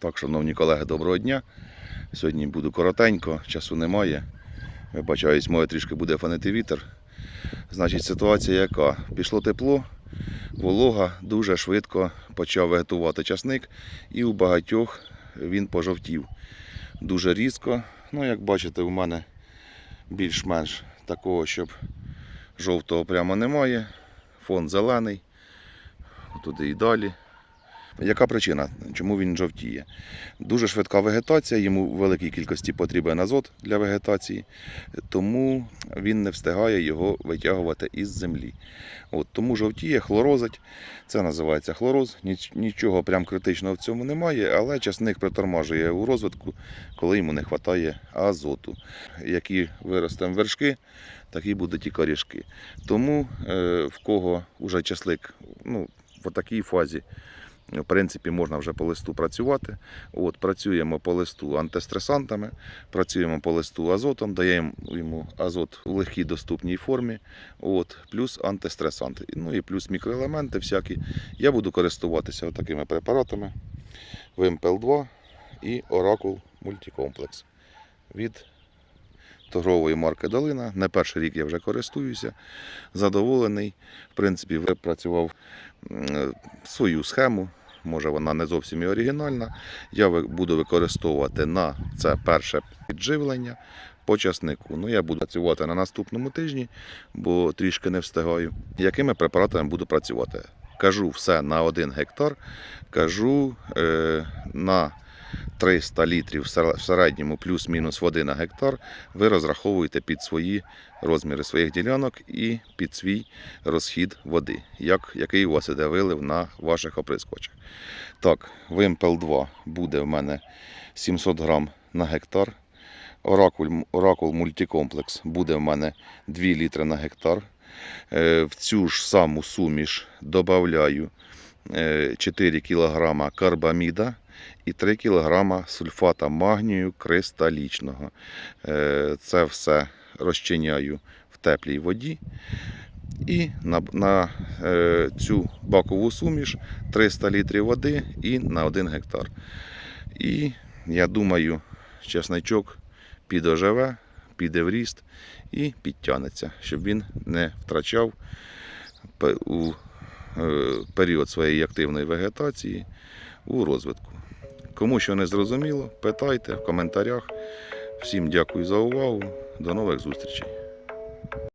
Так, шановні колеги, доброго дня. Сьогодні буду коротенько, часу немає. Вибачаюсь, моє трішки буде фанити вітер. Значить, ситуація яка? Пішло тепло, волога, дуже швидко почав вегетувати часник, і у багатьох він пожовтів. Дуже різко. Ну, як бачите, у мене більш-менш такого, щоб жовтого прямо немає. Фон зелений. Туди і далі. Яка причина, чому він жовтіє? Дуже швидка вегетація, йому в великій кількості потрібен азот для вегетації, тому він не встигає його витягувати із землі. От, тому жовтіє, хлорозить. Це називається хлороз. Ніч- Нічого прям критичного в цьому немає, але часник притормажує у розвитку, коли йому не вистачає азоту. Які виростемо вершки, такі будуть і корішки. Тому е, в кого вже часлик ну, в такій фазі в принципі, можна вже по листу працювати. От, працюємо по листу антистресантами, працюємо по листу азотом, даємо йому азот у легкій доступній формі, от, плюс антистресанти. Ну і плюс мікроелементи всякі. Я буду користуватися такими препаратами Вимпел 2 і Оракул Мультикомплекс від торгової марки Долина. Не перший рік я вже користуюся, задоволений. В принципі, випрацював свою схему. Може, вона не зовсім і оригінальна. Я буду використовувати на це перше підживлення по часнику. Ну, я буду працювати на наступному тижні, бо трішки не встигаю. Якими препаратами буду працювати? Кажу все на 1 гектар, кажу е, на 300 літрів в середньому плюс-мінус води на гектар. Ви розраховуєте під свої розміри своїх ділянок і під свій розхід води, як, який у вас іде вилив на ваших оприскувачах. Так, Вимпел 2 буде в мене 700 грам на гектар. Оракул, мультикомплекс буде в мене 2 літри на гектар. Е, В цю ж саму суміш додаю 4 кг карбаміда і 3 кг сульфата магнію кристалічного. Е, Це все розчиняю в теплій воді. І на, на е, цю бакову суміш 300 літрів води і на 1 гектар. І я думаю, чесничок підоживе, піде в ріст і підтягнеться, щоб він не втрачав у е, період своєї активної вегетації у розвитку. Кому що не зрозуміло, питайте в коментарях. Всім дякую за увагу. До нових зустрічей.